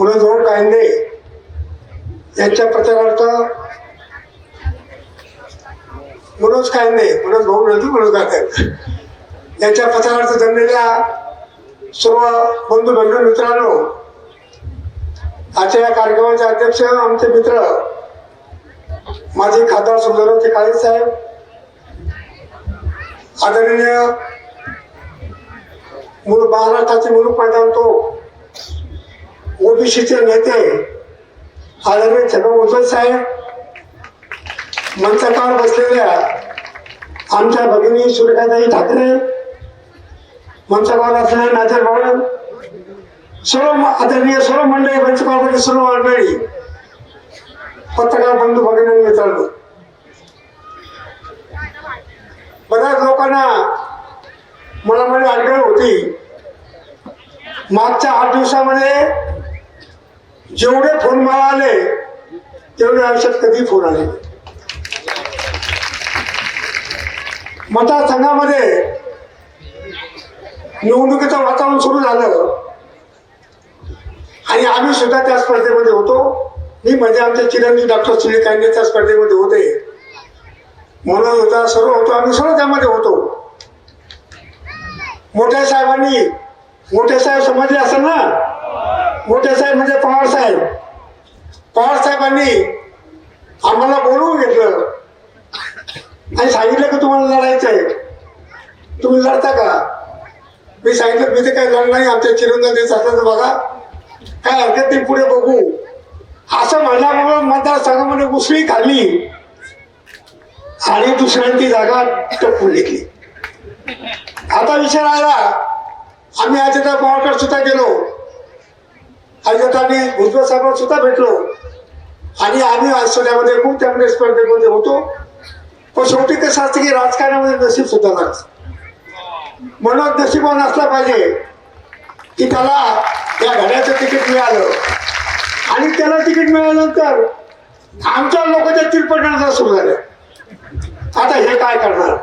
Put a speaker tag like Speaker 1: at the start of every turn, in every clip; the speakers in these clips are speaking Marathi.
Speaker 1: पुढे जाऊन कायदे यांच्या प्रचारार्थ मनोज कायंदे मनोज भाऊ नव्हते मनोज कायदे यांच्या प्रचारार्थ जमलेल्या सर्व बंधू बंधू मित्रांनो आजच्या या कार्यक्रमाचे अध्यक्ष आमचे मित्र माझे खासदार सुंदरवते काळे साहेब आदरणीय मूळ महाराष्ट्राचे मुलूक मैदान तो ओबीसीचे नेते आदरणीय छगन साहेब मंचावर बसलेल्या आमच्या भगिनी सुरेखाताई ठाकरे मंचावर असलेले नाजर भवन सर्व आदरणीय सर्व मंडळी मंचकावर सर्व मंडळी पत्रकार बंधू भगिनी मित्रांनो बऱ्याच लोकांना मनामध्ये अडचण होती. मागच्या आठ दिवसामध्ये जेवढे फोन मला आले तेवढे आयुष्यात कधी फोन आले मतदारसंघामध्ये निवडणुकीचं वातावरण सुरू झालं. आणि आम्ही सुद्धा त्या स्पर्धेमध्ये होतो. मी म्हणजे आमचे चिरंजीव डॉक्टर सुनील कांडे त्या स्पर्धेमध्ये होते. म्हणून होता सर्व होतो आम्ही सर्व त्यामध्ये होतो. मोठ्या साहेबांनी मोठे साहेब समजले असेल ना? मोठे साहेब म्हणजे पवार साहेब. पवार साहेबांनी आम्हाला बोलवून घेतलं. आणि सांगितलं की तुम्हाला लढायचं आहे. तुम्ही लढता का? मी सांगितलं मी ते काही लढ नाही आमच्या चिरंजीव असलं बघा. काय हरकत नाही पुढे बघू. असं म्हणल्यामुळं मतदारसंघामध्ये उसळी खाल्ली. आणि दुसऱ्यांची जागा टपवून घेतली. आता विचार आला आम्ही अजिता पवारकडे सुद्धा गेलो. अजितांनी भुजबळ साहेबांना सुद्धा भेटलो. आणि आम्ही आश्चर्यामध्ये खूप त्यामध्ये स्पर्धेमध्ये होतो. पण शेवटी कसं असतं की राजकारणामध्ये नशीब सुद्धा लागतं म्हणून नशिबान असला पाहिजे की त्याला या घड्याचं तिकीट मिळालं. आणि त्याला तिकीट मिळाल्यानंतर आमच्या लोकांच्या तिरपटण्याचा सुरू झाल्या. आता हे काय करणार?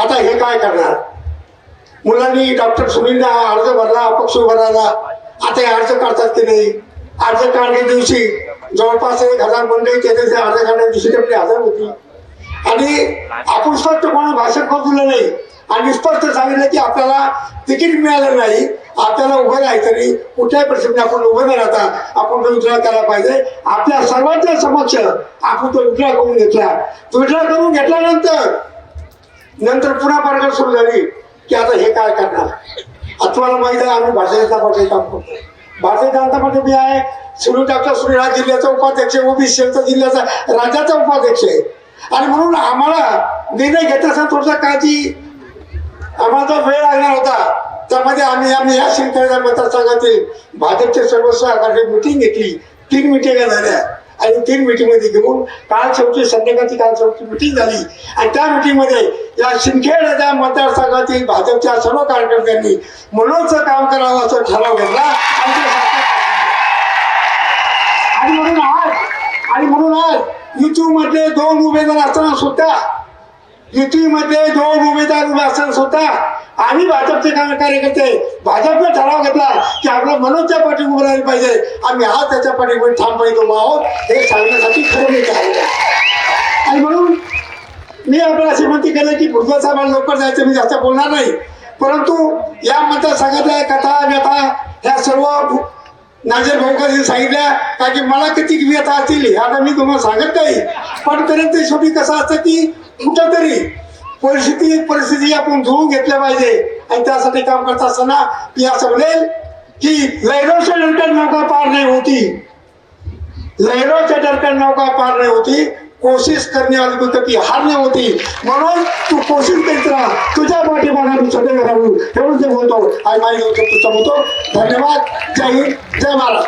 Speaker 1: आता हे काय करणार? मुलांनी डॉक्टर सुनीलने अर्ज भरला अपक्ष भरायला आता हे अर्ज काढतात की नाही? अर्ज काढण्या दिवशी जवळपास एक हजार मंडळी त्या दिवशी अर्ज काढण्या दिवशी तेवढी हजर होती. आणि आपण स्पष्ट कोणी भाषण करू दिलं नाही. आणि स्पष्ट सांगितलं की आपल्याला तिकीट मिळालं नाही. आपल्याला उभं राहायचं नाही. कुठल्याही प्रश्न आपण उभं न राहता आपण तो विड्रॉ करायला पाहिजे. आपल्या सर्वांच्या समक्ष आपण तो विड्रॉ करून घेतला. तो विड्रॉ करून घेतल्यानंतर नंतर पुन्हा पारगड सुरू झाली की आता हे काय करणार? तुम्हाला माहीत आहे आम्ही भारतीय जनता पार्टीचे काम करतो भारतीय जनता पार्टी मी आहे सुरू डॉक्टर सुनील हा जिल्ह्याचा उपाध्यक्ष ओबीसी जिल्ह्याचा राज्याचा उपाध्यक्ष आहे. आणि म्हणून आम्हाला निर्णय घेत असताना थोडसा काळजी आम्हाला जो वेळ लागणार होता त्यामध्ये आम्ही आम्ही या शिवसेना मतदारसंघातील भाजपचे सर्व सहकारी मिटिंग घेतली. तीन मिटिंगा झाल्या आणि तीन मिटिंगमध्ये घेऊन काल शेवटी संध्याकाळची काल शेवटी मिटिंग झाली. आणि त्या मिटिंगमध्ये या शिंदखेड या मतदारसंघातील भाजपच्या सर्व कार्यकर्त्यांनी मनोजचं काम करावं असं ठराव घेतला आणि म्हणून आज आणि म्हणून आज युट्यूब दोन उमेदवार असताना सुद्धा युतीमध्ये दोन उमेदवार उभे असताना सुद्धा आम्ही भाजपचे कार्यकर्ते भाजपने ठराव घेतला की आपला मनोजच्या पाठी उभं राहिलं पाहिजे. आम्ही आज त्याच्या पाठीवर ठाम पाहिजे उभा आहोत. हे सांगण्यासाठी खरं मी आहे. आणि म्हणून मी आपल्याला अशी विनंती केलं की भुजबळ साहेबांना लवकर जायचं मी जास्त बोलणार नाही. परंतु या मतदारसंघातल्या कथा व्यथा ह्या सर्व नाजर भाऊकांनी सांगितल्या. का की मला किती व्यथा असतील ह्या आता मी तुम्हाला सांगत नाही. पण तरी ते शेवटी कसं असतं की कुठंतरी परिस्थिती परिस्थिती आपण जुळून घेतल्या पाहिजे. आणि त्यासाठी काम करत असताना मी असं म्हणेल की लहरों से डरकर नौका पार नाही होती. लहरों से डरकर नौका पार नाही होती. कोशिश करने वाली को हार नाही होती. म्हणून तू कोशिश करीत राहा. तुझ्या पाठीमागे मी छोटे राहू. एवढं ते बोलतो. आणि माझ्या तुझं बोलतो. धन्यवाद. जय हिंद. जय महाराज.